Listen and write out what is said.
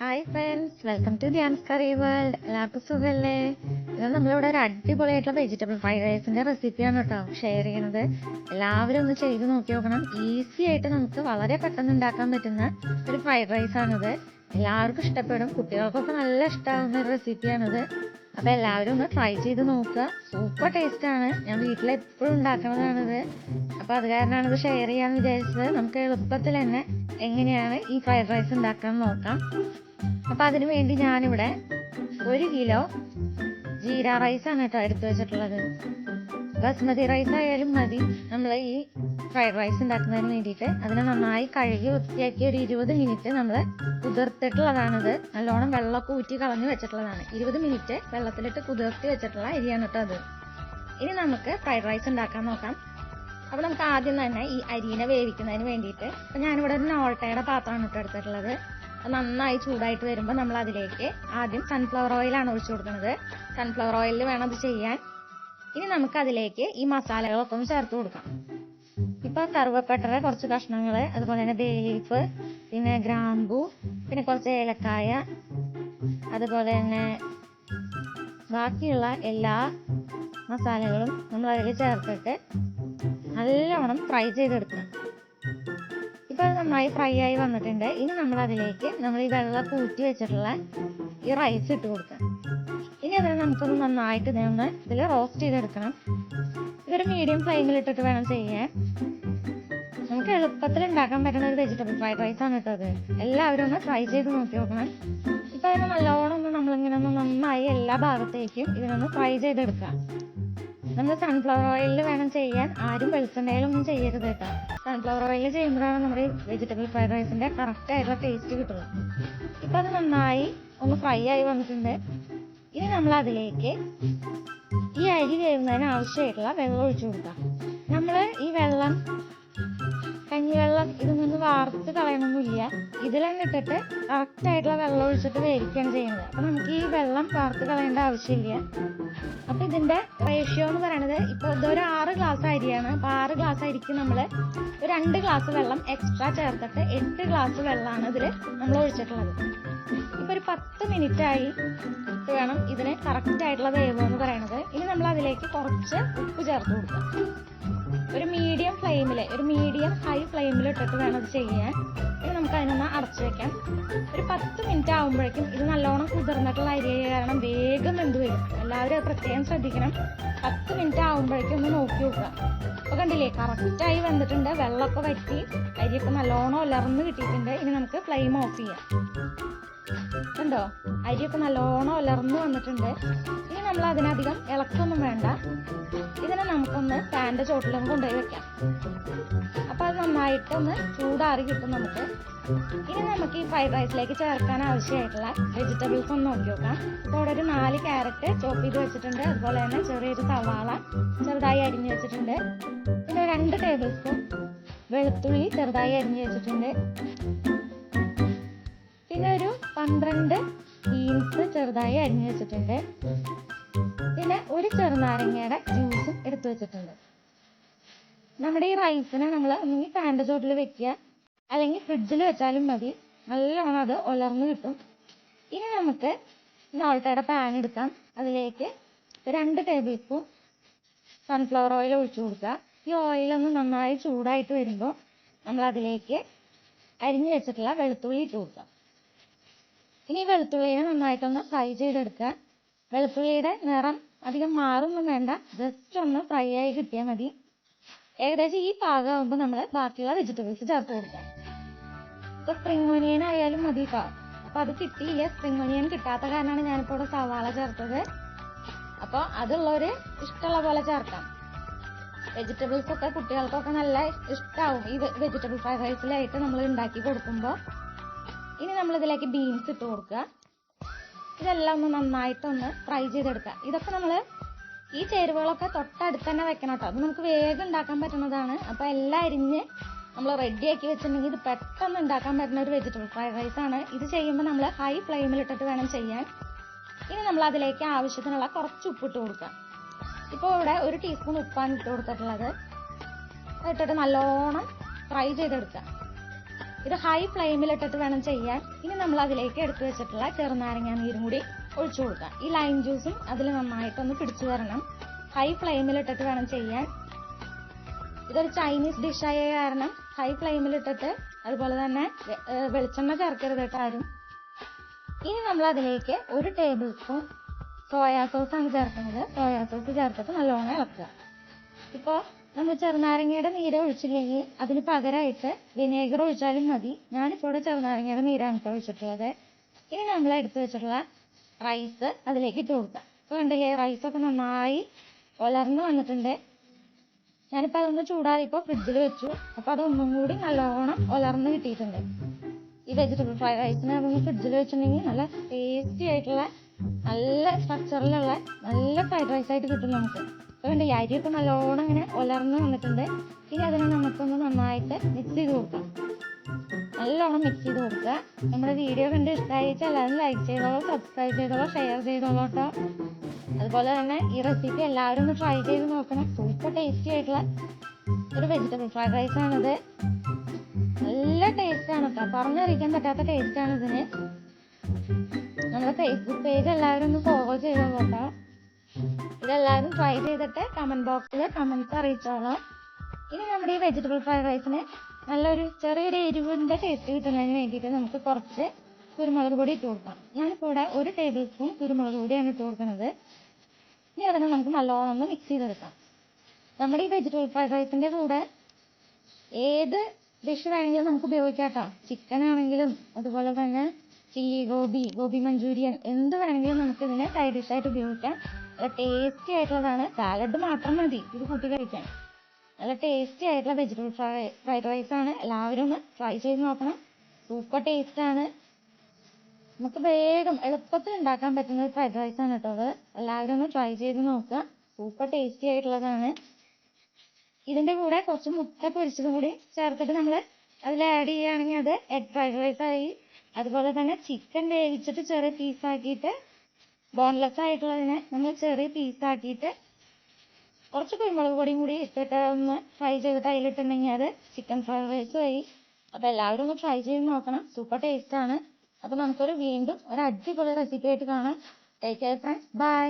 Hi friends welcome to Dhyan's curry world. എല്ലാവർക്കും സുഖമല്ലേ ഇത് നമ്മളിവിടെ ഒരു അടിപൊളിയായിട്ടുള്ള വെജിറ്റബിൾ ഫ്രൈഡ് റൈസിന്റെ റെസിപ്പിയാണ് കേട്ടോ ഷെയർ ചെയ്യുന്നത്. എല്ലാവരും ഒന്ന് ചെയ്ത് നോക്കി നോക്കണം. ഈസി ആയിട്ട് നമുക്ക് വളരെ പെട്ടെന്ന് ഉണ്ടാക്കാൻ പറ്റുന്ന ഒരു ഫ്രൈഡ് റൈസാണിത് എല്ലാവർക്കും ഇഷ്ടപ്പെടും. കുട്ടികൾക്കൊക്കെ നല്ല ഇഷ്ടമാകുന്ന ഒരു റെസിപ്പിയാണിത് അപ്പോൾ എല്ലാവരും ഒന്ന് ട്രൈ ചെയ്ത് നോക്കുക. സൂപ്പർ ടേസ്റ്റാണ് ഞാൻ വീട്ടിൽ എപ്പോഴും ഉണ്ടാക്കുന്നതാണിത്. അപ്പോൾ അത് കാരണമാണ് ഇത് ഷെയർ ചെയ്യാമെന്ന് വിചാരിച്ചത്. നമുക്ക് എളുപ്പത്തിൽ തന്നെ എങ്ങനെയാണ് ഈ ഫ്രൈഡ് റൈസ് ഉണ്ടാക്കാൻ നോക്കാം. അപ്പോൾ അതിന് വേണ്ടി ഞാനിവിടെ ഒരു കിലോ ജീര റൈസാണ് കേട്ടോ എടുത്തു വെച്ചിട്ടുള്ളത്. ബസ്മതി റൈസ് ആയാലും മതി. നമ്മൾ ഈ ഫ്രൈഡ് റൈസ് ഉണ്ടാക്കുന്നതിന് വേണ്ടിയിട്ട് അതിനെ നന്നായി കഴുകി വൃത്തിയാക്കി ഒരു ഇരുപത് മിനിറ്റ് നമ്മൾ കുതിർത്തിട്ടുള്ളതാണിത്. നല്ലോണം വെള്ളമൊക്കെ ഊറ്റി കളഞ്ഞു വെച്ചിട്ടുള്ളതാണ്. ഇരുപത് മിനിറ്റ് വെള്ളത്തിലിട്ട് കുതിർത്തി വെച്ചിട്ടുള്ള അരിയാണ് കേട്ടോ അത്. ഇനി നമുക്ക് ഫ്രൈഡ് റൈസ് ഉണ്ടാക്കാൻ നോക്കാം. അപ്പോൾ നമുക്ക് ആദ്യം തന്നെ ഈ അരിനെ വേവിക്കുന്നതിന് വേണ്ടിയിട്ട് അപ്പോൾ ഞാനിവിടെ ഒരു നോൾട്ടയുടെ പാത്രമാണ് ഇട്ട് എടുത്തിട്ടുള്ളത്. നന്നായി ചൂടായിട്ട് വരുമ്പോൾ നമ്മൾ അതിലേക്ക് ആദ്യം സൺഫ്ലവർ ഓയിലാണ് ഒഴിച്ചു കൊടുക്കുന്നത്. സൺഫ്ലവർ ഓയിലിൽ വേണം അത് ചെയ്യാൻ. ഇനി നമുക്ക് അതിലേക്ക് ഈ മസാലകളൊക്കെ ഒന്ന് ചേർത്ത് കൊടുക്കാം. ഇപ്പൊ കറുവപ്പട്ടയുടെ കുറച്ച് കഷ്ണങ്ങൾ അതുപോലെ തന്നെ ബീഫ് പിന്നെ ഗ്രാമ്പു പിന്നെ കുറച്ച് ഏലക്കായ അതുപോലെ തന്നെ ബാക്കിയുള്ള എല്ലാ മസാലകളും നമ്മൾ അതിൽ ചേർത്തിട്ട് നല്ലവണ്ണം ഫ്രൈ ചെയ്തെടുക്കണം. ഇപ്പൊ അത് നന്നായി ഫ്രൈ ആയി വന്നിട്ടുണ്ട്. ഇനി നമ്മൾ അതിലേക്ക് നമ്മൾ ഈ വെള്ളം കൂട്ടി വെച്ചിട്ടുള്ള ഈ റൈസ് ഇട്ട് കൊടുക്കാം. അതിനെ നമുക്കൊന്ന് നന്നായിട്ട് ഒന്ന് ഇതിൽ റോസ്റ്റ് ചെയ്തെടുക്കണം. ഇതൊരു മീഡിയം ഫ്ലെയിമിൽ ഇട്ടിട്ട് വേണം ചെയ്യാൻ. നമുക്ക് എളുപ്പത്തിൽ ഉണ്ടാക്കാൻ പറ്റുന്ന ഒരു വെജിറ്റബിൾ ഫ്രൈഡ് റൈസ് ആണ് കേട്ടോ അത് എല്ലാവരും ഒന്ന് ട്രൈ ചെയ്ത് നോക്കി നോക്കണം. ഇപ്പൊ അതിന് നല്ലോണം ഒന്ന് നമ്മളിങ്ങനെ ഒന്ന് നന്നായി എല്ലാ ഭാഗത്തേക്കും ഇതിനൊന്ന് ഫ്രൈ ചെയ്തെടുക്കാം. നമ്മൾ സൺഫ്ലവർ ഓയിലിൽ വേണം ചെയ്യാൻ. ആരും വെളിച്ചെണ്ണയിലൊന്നും ചെയ്യരുത് കേട്ടോ. സൺഫ്ലവർ ഓയിലിൽ ചെയ്യുമ്പോഴാണ് നമ്മുടെ വെജിറ്റബിൾ ഫ്രൈഡ് റൈസിന്റെ കറക്റ്റ് ആയിട്ടുള്ള ടേസ്റ്റ് കിട്ടുന്നത് ഇപ്പൊ അത് നന്നായി ഒന്ന് ഫ്രൈ ആയി വന്നിട്ടുണ്ട്. ഇനി നമ്മൾ അതിലേക്ക് ഈ അരി വേവുന്നതിന് ആവശ്യമായിട്ടുള്ള വെള്ളം ഒഴിച്ചു കൊടുക്കാം. നമ്മൾ ഈ വെള്ളം കഞ്ഞിവെള്ളം ഇതിൽ നിന്ന് വാർത്ത് കളയണമെന്നില്ല ഇതിൽ തന്നെ ഇട്ടിട്ട് കറക്റ്റ് ആയിട്ടുള്ള വെള്ളം ഒഴിച്ചിട്ട് വേവിക്കുകയാണ് ചെയ്യുന്നത്. അപ്പം നമുക്ക് ഈ വെള്ളം വാർത്ത് കളയേണ്ട ആവശ്യമില്ല. അപ്പം ഇതിന്റെ റേഷ്യോ എന്ന് പറയുന്നത് ഇപ്പോൾ ഇതൊരു ആറ് ഗ്ലാസ് അരിയാണ്. അപ്പോൾ ആറ് ഗ്ലാസ് അരിക്ക് നമ്മൾ രണ്ട് ഗ്ലാസ് വെള്ളം എക്സ്ട്രാ ചേർത്തിട്ട് എട്ട് ഗ്ലാസ് വെള്ളമാണ് ഇതിൽ നമ്മൾ ഒഴിച്ചിട്ടുള്ളത്. ഇപ്പോൾ ഒരു പത്ത് മിനിറ്റ് ആയി വേണം ഇതിന് കറക്റ്റ് ആയിട്ടുള്ള വേവ് എന്ന് പറയുന്നത് ഇനി നമ്മൾ അതിലേക്ക് കുറച്ച് ഉപ്പ് ചേർത്ത് കൊടുക്കാം. ഒരു മീഡിയം ഫ്ലെയിമിൽ ഒരു മീഡിയം ഹൈ ഫ്ലെയിമിൽ ഇട്ടിട്ട് വേണം ഇത് ചെയ്യാൻ. ഇനി നമുക്ക് അതിനൊന്ന് അടച്ചു വെക്കാം. ഒരു പത്ത് മിനിറ്റ് ആകുമ്പോഴേക്കും ഇത് നല്ലോണം കുതിർന്നിട്ടുള്ള അരി കാരണം വേഗം വെന്ത് വരും. എല്ലാവരും പ്രത്യേകം ശ്രദ്ധിക്കണം. പത്ത് മിനിറ്റ് ആകുമ്പോഴേക്കും ഒന്ന് നോക്കി നോക്കുക. അപ്പോൾ കണ്ടില്ലേ കറക്റ്റായി വെന്തിട്ടുണ്ട് വെള്ളമൊക്കെ വറ്റി അരിയൊക്കെ നല്ലോണം ഉലർന്ന് കിട്ടിയിട്ടുണ്ട്. ഇനി നമുക്ക് ഫ്ലെയിം ഓഫ് ചെയ്യാം. കണ്ടോ അരിയൊക്കെ നല്ലോണം ഉലർന്ന് വന്നിട്ടുണ്ട്. ഇനി നമ്മൾ അതിനധികം ഇളക്കൊന്നും വേണ്ട. ഇതിനെ നമുക്കൊന്ന് പാന്റെ ചോട്ടിലും കൊണ്ടുപോയി വെക്കാം. അപ്പോൾ അത് നന്നായിട്ടൊന്ന് ചൂടാറി കിട്ടും നമുക്ക്. ഇനി നമുക്ക് ഈ ഫ്രൈഡ് റൈസിലേക്ക് ചേർക്കാൻ ആവശ്യമായിട്ടുള്ള വെജിറ്റബിൾസ് ഒന്ന് നോക്കി നോക്കാം. ഇവിടെ ഒരു നാല് ക്യാരറ്റ് ചോപ്പ് ചെയ്ത് വെച്ചിട്ടുണ്ട്. അതുപോലെ തന്നെ ചെറിയൊരു സവാള ചെറുതായി അരിഞ്ഞു വെച്ചിട്ടുണ്ട്. പിന്നെ രണ്ട് ടേബിൾ സ്പൂൺ വെളുത്തുള്ളി ചെറുതായി അരിഞ്ഞു വെച്ചിട്ടുണ്ട്. പിന്നെ ഒരു പന്ത്രണ്ട് ബീൻസ് ചെറുതായി അരിഞ്ഞു വെച്ചിട്ടുണ്ട്. പിന്നെ ഒരു ചെറുനാരങ്ങയുടെ ജ്യൂസും എടുത്തു വെച്ചിട്ടുണ്ട്. നമ്മുടെ ഈ റൈസിനെ നമ്മൾ ഒന്നുകിൽ ഫാന്റെ ചോട്ടിൽ വെക്കുക അല്ലെങ്കിൽ ഫ്രിഡ്ജിൽ വെച്ചാലും മതി. നല്ലോണം അത് ഉലർന്നു കിട്ടും. ഇനി നമുക്ക് നോൾട്ടയുടെ പാൻ എടുക്കാം. അതിലേക്ക് രണ്ട് ടേബിൾ സ്പൂൺ സൺഫ്ലവർ ഓയിൽ ഒഴിച്ചു കൊടുക്കുക. ഈ ഓയിലൊന്ന് നന്നായി ചൂടായിട്ട് വരുമ്പോൾ നമ്മൾ അതിലേക്ക് അരിഞ്ഞു വെച്ചിട്ടുള്ള വെളുത്തുള്ളി ഇട്ട് കൊടുക്കുക. ഇനി വെളുത്തുള്ളിയെ നന്നായിട്ടൊന്ന് ഫ്രൈ ചെയ്തെടുക്കുക. വെളുത്തുള്ളിയുടെ നിറം അധികം മാറൊന്നും വേണ്ട. ജസ്റ്റ് ഒന്ന് ഫ്രൈ ആയി കിട്ടിയാൽ മതി. ഏകദേശം ഈ പാകമാകുമ്പോൾ നമ്മൾ ബാക്കിയുള്ള വെജിറ്റബിൾസ് ചേർത്ത് കൊടുക്കാം. ഇപ്പോൾ സ്പ്രിംഗ് ഒനിയൻ ആയാലും മതി കേട്ടോ അപ്പോൾ അത് കിട്ടിയില്ല. സ്പ്രിംഗ് ഒനിയൻ കിട്ടാത്ത കാരണമാണ് ഞാനിപ്പോൾ ഇവിടെ സവാള ചേർത്തത്. അപ്പോൾ അതുള്ളവർ ഇഷ്ടമുള്ള പോലെ ചേർക്കാം. വെജിറ്റബിൾസ് ഒക്കെ കുട്ടികൾക്കൊക്കെ നല്ല ഇഷ്ടാവും. ഈ വെജിറ്റബിൾ ഫ്രൈഡ് റൈസിലായിട്ട് നമ്മൾ ഉണ്ടാക്കി കൊടുക്കുമ്പോൾ ഇനി നമ്മൾ ഇതിലേക്ക് ബീൻസ് ഇട്ട് കൊടുക്കുക. ഇതെല്ലാം ഒന്ന് നന്നായിട്ടൊന്ന് ഫ്രൈ ചെയ്തെടുക്കുക. ഇതൊക്കെ നമ്മൾ ഈ ചേരുവകളൊക്കെ തൊട്ടടുത്ത് തന്നെ വെക്കണം കേട്ടോ. അത് നമുക്ക് വേഗം ഉണ്ടാക്കാൻ പറ്റുന്നതാണ്. അപ്പോൾ എല്ലാം അരിഞ്ഞ് നമ്മൾ റെഡിയാക്കി വെച്ചിട്ടുണ്ടെങ്കിൽ ഇത് പെട്ടെന്ന് ഉണ്ടാക്കാൻ പറ്റുന്ന ഒരു വെജിറ്റബിൾ ഫ്രൈഡ് റൈസ് ആണ്. ഇത് ചെയ്യുമ്പോൾ നമ്മൾ ഹൈ ഫ്ലെയിമിൽ ഇട്ടിട്ട് വേണം ചെയ്യാൻ. ഇനി നമ്മൾ അതിലേക്ക് ആവശ്യത്തിനുള്ള കുറച്ച് ഉപ്പിട്ട് കൊടുക്കുക. ഇപ്പോൾ ഇവിടെ ഒരു ടീസ്പൂൺ ഉപ്പാണ് ഇട്ട് കൊടുത്തിട്ടുള്ളത്. ഇട്ടിട്ട് നല്ലോണം ഫ്രൈ ചെയ്തെടുക്കുക. ഇത് ഹൈ ഫ്ലെയിമിലിട്ടിട്ട് വേണം ചെയ്യാൻ. ഇനി നമ്മൾ അതിലേക്ക് എടുത്തു വെച്ചിട്ടുള്ള ചെറുനാരങ്ങ നീരും കൂടി ഒഴിച്ചു കൊടുക്കാം. ഈ ലൈം ജ്യൂസും അതിൽ നന്നായിട്ടൊന്ന് പിടിച്ചു വരണം. ഹൈ ഫ്ലെയിമിലിട്ടിട്ട് വേണം ചെയ്യാൻ. ഇതൊരു ചൈനീസ് ഡിഷായ കാരണം ഹൈ ഫ്ലെയിമിലിട്ടിട്ട് അതുപോലെ തന്നെ വെളിച്ചെണ്ണ ചേർക്കരുത് കേട്ടാരും ഇനി നമ്മൾ അതിലേക്ക് ഒരു ടേബിൾ സ്പൂൺ സോയാ സോസ് ആണ് ചേർക്കുന്നത്. സോയാ സോസ് ചേർത്തിട്ട് നല്ലോണം ഇളക്കുക. ഇപ്പോൾ നമ്മൾ ചെറുനാരങ്ങയുടെ നീര് ഒഴിച്ചില്ലെങ്കിൽ അതിന് പകരമായിട്ട് വിനേഗർ ഒഴിച്ചാലും മതി. ഞാനിപ്പോൾ ഇവിടെ ചെറുനാരങ്ങയുടെ നീരാണ് ഇപ്പോൾ ഒഴിച്ചിട്ടുള്ളത്. ഇനി നമ്മൾ എടുത്തു വെച്ചിട്ടുള്ള റൈസ് അതിലേക്ക് ഇട്ട് കൊടുക്കാം. ഇപ്പോൾ കണ്ടില്ലേ റൈസൊക്കെ നന്നായി ഉലർന്നു വന്നിട്ടുണ്ട്. ഞാനിപ്പോൾ അതൊന്ന് ചൂടാറിയപ്പോൾ ഫ്രിഡ്ജിൽ വെച്ചു. അപ്പോൾ അതൊന്നും കൂടി നല്ലോണം ഉലർന്ന് കിട്ടിയിട്ടുണ്ട്. ഈ വെജിറ്റബിൾ ഫ്രൈ റൈസിനെ അതൊന്ന് ഫ്രിഡ്ജിൽ വെച്ചിട്ടുണ്ടെങ്കിൽ നല്ല ടേസ്റ്റി ആയിട്ടുള്ള നല്ല സ്ട്രക്ചറിലുള്ള നല്ല ഫ്രൈഡ് റൈസ് ആയിട്ട് കിട്ടും നമുക്ക്. അതുകൊണ്ട് ഈ അരിയൊക്കെ നല്ലോണം ഇങ്ങനെ ഉലർന്ന് വന്നിട്ടുണ്ട്. ഇനി അതിനെ നമുക്കൊന്ന് നന്നായിട്ട് മിക്സ് ചെയ്ത് കൊടുക്കാം. നല്ലോണം മിക്സ് ചെയ്ത് കൊടുക്കുക. നമ്മുടെ വീഡിയോ കണ്ട് ഇഷ്ടമായിട്ട് എല്ലാവരും ലൈക്ക് ചെയ്തോളൂ സബ്സ്ക്രൈബ് ചെയ്തോളൂ ഷെയർ ചെയ്തോളൂ കേട്ടോ. അതുപോലെ തന്നെ ഈ റെസിപ്പി എല്ലാവരും ഒന്ന് ട്രൈ ചെയ്ത് നോക്കണം. സൂപ്പർ ടേസ്റ്റി ആയിട്ടുള്ള ഒരു വെജിറ്റബിൾ ഫ്രൈഡ് റൈസ് ആണിത്. നല്ല ടേസ്റ്റ് ആണ് കേട്ടോ. പറഞ്ഞറിയിക്കാൻ പറ്റാത്ത ടേസ്റ്റ് ആണ് ഇതിന്. നമ്മുടെ ഫേസ്ബുക്ക് പേജ് എല്ലാവരും ഒന്ന് ഫോളോ ചെയ്തോളൂ കേട്ടോ. ഇതെല്ലാവരും ട്രൈ ചെയ്തിട്ട് കമന്റ് ബോക്സിൽ കമന്റ്സ് അറിയിച്ചോളാം. ഇനി നമ്മുടെ ഈ വെജിറ്റബിൾ ഫ്രൈഡ് റൈസിന് നല്ലൊരു ചെറിയൊരു എരിവിന്റെ ടേസ്റ്റ് കിട്ടുന്നതിന് വേണ്ടിയിട്ട് നമുക്ക് കുറച്ച് കുരുമുളക് പൊടി ഇട്ട് കൊടുക്കാം. ഞാനിപ്പോൾ ഇവിടെ ഒരു ടേബിൾ സ്പൂൺ കുരുമുളക് പൊടിയാണ് ഇട്ട് കൊടുക്കുന്നത്. ഇനി അതിനെ നമുക്ക് നല്ലോണം ഒന്ന് മിക്സ് ചെയ്തെടുക്കാം. നമ്മുടെ ഈ വെജിറ്റബിൾ ഫ്രൈഡ് റൈസിന്റെ കൂടെ ഏത് ഡിഷ് വേണമെങ്കിലും നമുക്ക് ഉപയോഗിക്കാം കേട്ടോ. ചിക്കൻ ആണെങ്കിലും അതുപോലെ തന്നെ ചില്ലി ഗോബി ഗോബി മഞ്ചൂരിയൻ എന്ത് വേണമെങ്കിലും നമുക്ക് ഇതിനെ സൈഡ് ഡിഷായിട്ട് ഉപയോഗിക്കാം. നല്ല ടേസ്റ്റി ആയിട്ടുള്ളതാണ്. സാലഡ് മാത്രം മതി. ഇത് കൂട്ടി കഴിക്കാൻ. നല്ല ടേസ്റ്റി ആയിട്ടുള്ള വെജിറ്റബിൾ ഫ്രൈ ഫ്രൈഡ് റൈസ് ആണ്. എല്ലാവരും ഒന്ന് ട്രൈ ചെയ്ത് നോക്കണം. സൂപ്പർ ടേസ്റ്റ് ആണ്. നമുക്ക് വേഗം എളുപ്പത്തിൽ ഉണ്ടാക്കാൻ പറ്റുന്ന ഒരു ഫ്രൈഡ് റൈസ് ആണ് കേട്ടോ അത്. എല്ലാവരും ഒന്ന് ട്രൈ ചെയ്ത് നോക്കുക. സൂപ്പർ ടേസ്റ്റി ആയിട്ടുള്ളതാണ്. ഇതിന്റെ കൂടെ കുറച്ച് മുട്ട പൊരിച്ചതും കൂടി ചേർത്തിട്ട് നമ്മൾ അതിൽ ആഡ് ചെയ്യുകയാണെങ്കിൽ അത് എഗ് ഫ്രൈഡ് റൈസ് ആയി. അതുപോലെ തന്നെ ചിക്കൻ വേവിച്ചിട്ട് ചെറിയ പീസ് ആക്കിയിട്ട് ബോൺലെസ് ആയിട്ടുള്ളതിനെ നമ്മൾ ചെറിയ പീസ് ആക്കിയിട്ട് കുറച്ച് കുരുമുളക് പൊടിയും കൂടി ഇട്ടിട്ട് ഒന്ന് ഫ്രൈ ചെയ്തിട്ട് അതിലിട്ടുണ്ടെങ്കിൽ അത് ചിക്കൻ ഫ്രൈഡ് റൈസ് ആയി. അപ്പോൾ എല്ലാവരും ഒന്ന് ട്രൈ ചെയ്ത് നോക്കണം. സൂപ്പർ ആണ്. അപ്പോൾ നമുക്കൊരു വീണ്ടും ഒരു അടിപൊളി റെസിപ്പി ആയിട്ട് കാണാം. Take care friends bye